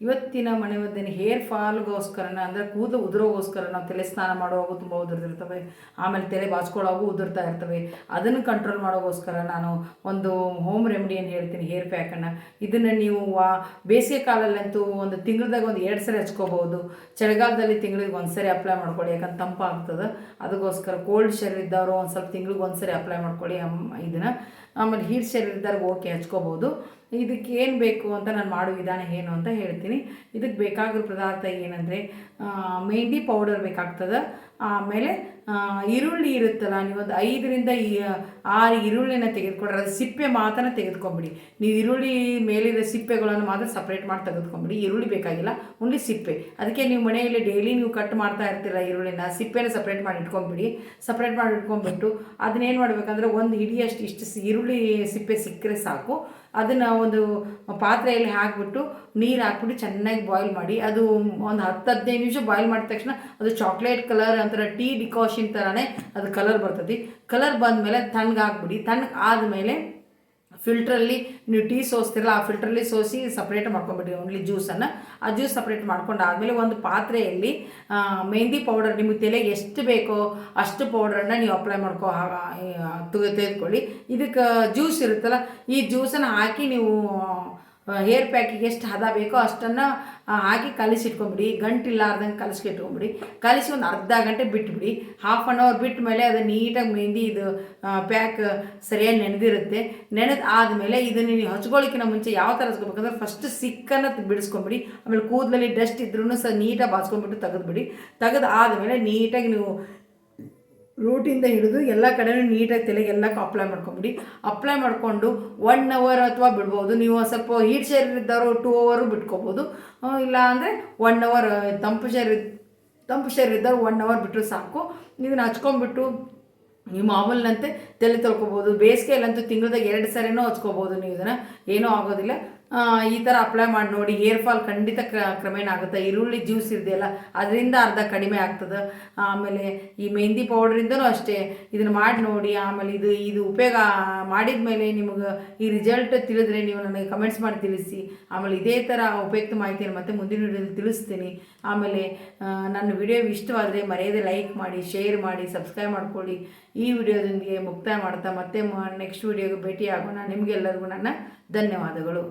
ಇವತ್ತಿನ ಮನೆ ಹೇರ್ ಫಾಲ್ಗೋಸ್ಕರನ ಅಂದರೆ ಕೂದಲು ಉದುರೋಗೋಸ್ಕರ ನಾವು ತಲೆ ಸ್ನಾನ ಮಾಡುವಾಗ ತುಂಬ ಉದುರ್ತಿರ್ತವೆ. ಆಮೇಲೆ ತಲೆ ಬಾಚ್ಕೊಳ್ಳೋವಾಗೂ ಉದುರ್ತಾ ಇರ್ತವೆ. ಅದನ್ನು ಕಂಟ್ರೋಲ್ ಮಾಡೋಗೋಸ್ಕರ ನಾನು ಒಂದು ಹೋಮ್ ರೆಮಿಡಿಯನ್ನು ಹೇಳ್ತೀನಿ ಹೇರ್ ಪ್ಯಾಕನ್ನು ಇದನ್ನು ನೀವು ವಾ, ಬೇಸಿಗೆ ಕಾಲಲ್ಲಂತೂ ಒಂದು ತಿಂಗಳದಾಗ ಒಂದು ಎರಡು ಸರಿ ಹಚ್ಕೋಬೋದು ಚಳಿಗಾಲದಲ್ಲಿ ತಿಂಗಳಿಗೆ ಒಂದು ಸರಿ ಅಪ್ಲೈ ಮಾಡ್ಕೊಳ್ಳಿ, ಯಾಕಂದ್ರೆ ತಂಪಾಗ್ತದೆ ಅದಕ್ಕೋಸ್ಕರ ಕೋಲ್ಡ್ ಶರೀರ ಇದ್ದವರು ಒಂದು ಸ್ವಲ್ಪ ತಿಂಗಳಿಗೆ ಒಂದು ಸರಿ ಅಪ್ಲೈ ಮಾಡ್ಕೊಳ್ಳಿ ಇದನ್ನು. ಆಮೇಲೆ ಹೀಟ್ ಶರೀರ ಇದ್ದವ್ರಿಗೆ ಓಕೆ ಹಚ್ಕೋಬೋದು ಇದಕ್ಕೆ ಏನು ಬೇಕು ಅಂತ ನಾನು ಮಾಡೋ ವಿಧಾನ ಏನು ಅಂತ ಹೇಳ್ತೀನಿ. ಇದಕ್ಕೆ ಬೇಕಾಗಿರೋ ಪದಾರ್ಥ ಏನಂದರೆ ಮೆಹಂದಿ ಪೌಡರ್ ಬೇಕಾಗ್ತದೆ. ಆಮೇಲೆ ಈರುಳ್ಳಿ ಇರುತ್ತಲ್ಲ, ನೀವೊಂದು ಐದರಿಂದ ಆರು ಈರುಳ್ಳಿನ ತೆಗೆದುಕೊಂಡ್ರೆ ಅದು ಸಿಪ್ಪೆ ಮಾತ್ರ ತೆಗೆದುಕೊಂಬಿಡಿ. ನೀವು ಈರುಳ್ಳಿ ಮೇಲಿರೋ ಸಿಪ್ಪೆಗಳನ್ನು ಮಾತ್ರ ಸಪ್ರೇಟ್ ಮಾಡಿ ತೆಗೆದುಕೊಂಬಿಡಿ. ಈರುಳ್ಳಿ ಬೇಕಾಗಿಲ್ಲ ಓನ್ಲಿ ಸಿಪ್ಪೆ. ಅದಕ್ಕೆ ನೀವು ಮನೆಯಲ್ಲಿ ಡೈಲಿ ನೀವು ಕಟ್ ಮಾಡ್ತಾ ಇರ್ತೀರ ಈರುಳ್ಳಿನ, ಸಿಪ್ಪೆನ ಸಪ್ರೇಟ್ ಮಾಡಿ ಇಟ್ಕೊಂಬಿಡಿ. ಸಪ್ರೇಟ್ ಮಾಡಿ ಇಟ್ಕೊಂಡ್ಬಿಟ್ಟು ಅದನ್ನೇನು ಮಾಡಬೇಕಂದ್ರೆ ಒಂದು ಹಿಡಿಯಷ್ಟು ಇಷ್ಟು ಈರುಳ್ಳಿ ಸಿಪ್ಪೆ ಸಿಕ್ಕರೆ ಸಾಕು. ಅದನ್ನು ಒಂದು ಪಾತ್ರೆಯಲ್ಲಿ ಹಾಕಿಬಿಟ್ಟು ನೀರು ಹಾಕ್ಬಿಟ್ಟು ಚೆನ್ನಾಗಿ ಬಾಯ್ಲ್ ಮಾಡಿ. ಅದು ಒಂದು ಹತ್ತು ಹದಿನೈದು ನಿಮಿಷ ಬಾಯ್ಲ್ ಮಾಡಿದ ತಕ್ಷಣ ಅದು ಚಾಕ್ಲೇಟ್ ಕಲರ್ ಒಂಥರ ಟೀ ಡಿಕಾಷನ್ ಥರನೇ ಅದು ಕಲರ್ ಬರ್ತದೆ. ಕಲರ್ ಬಂದಮೇಲೆ ತಣ್ಣಗೆ ಹಾಕ್ಬಿಡಿ. ತಣ್ಣಗೆ ಆದಮೇಲೆ ಫಿಲ್ಟ್ರಲ್ಲಿ ನೀವು ಟೀ ಸೋಸ್ತಿರಲ್ಲ, ಆ ಫಿಲ್ಟ್ರಲ್ಲಿ ಸೋಸಿ ಸಪ್ರೇಟ್ ಮಾಡ್ಕೊಂಬಿಡಿ ಓನ್ಲಿ ಜ್ಯೂಸನ್ನು ಆ ಜ್ಯೂಸ್ ಸಪ್ರೇಟ್ ಮಾಡ್ಕೊಂಡು ಆದಮೇಲೆ ಒಂದು ಪಾತ್ರೆಯಲ್ಲಿ ಮೆಹಂದಿ ಪೌಡರ್ ನಿಮಗೆ ತಲೆಗೆ ಎಷ್ಟು ಬೇಕೋ ಅಷ್ಟು ಪೌಡ್ರನ್ನ ನೀವು ಅಪ್ಲೈ ಮಾಡ್ಕೊ ತೆಗೆ ತೆಗೆದುಕೊಳ್ಳಿ. ಇದಕ್ಕೆ ಜ್ಯೂಸ್ ಇರುತ್ತಲ್ಲ, ಈ ಜ್ಯೂಸನ್ನು ಹಾಕಿ ನೀವು ಹೇರ್ ಪ್ಯಾಕಿಗೆ ಎಷ್ಟು ಹದ ಬೇಕೋ ಅಷ್ಟನ್ನು ಹಾಕಿ ಕಲಿಸಿಟ್ಕೊಂಬಿಡಿ. ಗಂಟಿಲ್ಲಾರ್ದಂಗೆ ಕಲಿಸ್ಕಿಟ್ಕೊಂಬಿಡಿ. ಕಲಿಸಿ ಒಂದು ಅರ್ಧ ಗಂಟೆ ಬಿಟ್ಬಿಡಿ. ಹಾಫ್ ಆನ್ ಅವರ್ ಬಿಟ್ಟ ಮೇಲೆ ಅದು ನೀಟಾಗಿ ಮೆಹಂದಿ ಇದು ಪ್ಯಾಕ್ ಸರಿಯಾಗಿ ನೆನೆದಿರುತ್ತೆ. ನೆನೆದು ಆದಮೇಲೆ ಇದನ್ನು ನೀವು ಹಚ್ಕೊಳ್ಳಿಕ್ಕಿಂತ ಮುಂಚೆ ಯಾವ ಥರ ಹಚ್ಕೋಬೇಕಂದ್ರೆ ಫಸ್ಟ್ ಸಿಕ್ಕನ್ನು ಬಿಡಿಸ್ಕೊಂಬಿಡಿ. ಆಮೇಲೆ ಕೂದಲಲ್ಲಿ ಡಸ್ಟ್ ಇದ್ರೂ ಸಹ ನೀಟಾಗಿ ಬಾಚ್ಕೊಂಡ್ಬಿಟ್ಟು ತೆಗೆದ್ಬಿಡಿ. ತೆಗೆದು ಆದಮೇಲೆ ನೀಟಾಗಿ ನೀವು ರೂಟಿಂದ ಹಿಡಿದು ಎಲ್ಲ ಕಡೆನೂ ನೀಟಾಗಿ ತಲೆಗೆ ಎಲ್ಲ ಅಪ್ಲೈ ಮಾಡ್ಕೊಂಬಿಡಿ. ಅಪ್ಲೈ ಮಾಡಿಕೊಂಡು ಒನ್ ಅವರ್ ಅಥವಾ ಬಿಡ್ಬೋದು. ನೀವು ಸ್ವಲ್ಪ ಹೀಟ್ ಶೇರ್ ಇದ್ದವರು ಟೂ ಅವರು ಬಿಟ್ಕೋಬೋದು. ಇಲ್ಲ ಅಂದರೆ ಒನ್ ಅವರ್ ತಂಪು ಶೇರ್ ತಂಪು ಶೇರ್ ಇದ್ದವ್ರು ಒನ್ ಅವರ್ ಬಿಟ್ಟರು ಸಾಕು. ಇದನ್ನು ಹಚ್ಕೊಂಬಿಟ್ಟು ನೀವು ಮಾಮೂಲಿನಂತೆ ತಲೆ ತೊಳ್ಕೊಬೋದು. ಬೇಸಿಗೆಯಲ್ಲಂತೂ ತಿಂಗಳದಾಗ ಎರಡು ಸರಿನೂ ಹಚ್ಕೋಬೋದು ನೀವು ಇದನ್ನು. ಏನೂ ಆಗೋದಿಲ್ಲ. ಈ ಥರ ಅಪ್ಲೈ ಮಾಡಿ ನೋಡಿ ಹೇರ್ ಫಾಲ್ ಖಂಡಿತ ಕ್ರ- ಕ್ರಮೇಣ ಆಗುತ್ತೆ. ಈರುಳ್ಳಿ ಜ್ಯೂಸ್ ಇದೆಯಲ್ಲ ಅದರಿಂದ ಅರ್ಧ ಕಡಿಮೆ ಆಗ್ತದೆ. ಆಮೇಲೆ ಈ ಮೆಹಂದಿ ಪೌಡ್ರಿಂದನೂ ಅಷ್ಟೇ. ಇದನ್ನು ಮಾಡಿ ನೋಡಿ, ಆಮೇಲೆ ಇದು ಇದು ಉಪಯೋಗ ಮಾಡಿದ ಮೇಲೆ ನಿಮಗೆ ಈ ರಿಸಲ್ಟ್ ತಿಳಿದ್ರೆ ನೀವು ನನಗೆ ಕಮೆಂಟ್ಸ್ ಮಾಡಿ ತಿಳಿಸಿ. ಆಮೇಲೆ ಇದೇ ಥರ ಉಪಯುಕ್ತ ಮಾಹಿತಿಯನ್ನು ಮತ್ತೆ ಮುಂದಿನ ವಿಡಿಯೋದಲ್ಲಿ ತಿಳಿಸ್ತೀನಿ. ಆಮೇಲೆ ನನ್ನ ವಿಡಿಯೋ ಇಷ್ಟವಾದರೆ ಮರೆಯದೆ ಲೈಕ್ ಮಾಡಿ ಶೇರ್ ಮಾಡಿ ಸಬ್ಸ್ಕ್ರೈಬ್ ಮಾಡ್ಕೊಳ್ಳಿ. ಈ ವಿಡಿಯೋದೊಂದಿಗೆ ಮುಕ್ತಾಯ ಮಾಡ್ತಾ ಮತ್ತೆ ನೆಕ್ಸ್ಟ್ ವಿಡಿಯೋಗೆ ಭೇಟಿ ಆಗೋಣ ನಿಮಗೆಲ್ಲರಿಗೂ ನನ್ನ ಧನ್ಯವಾದಗಳು.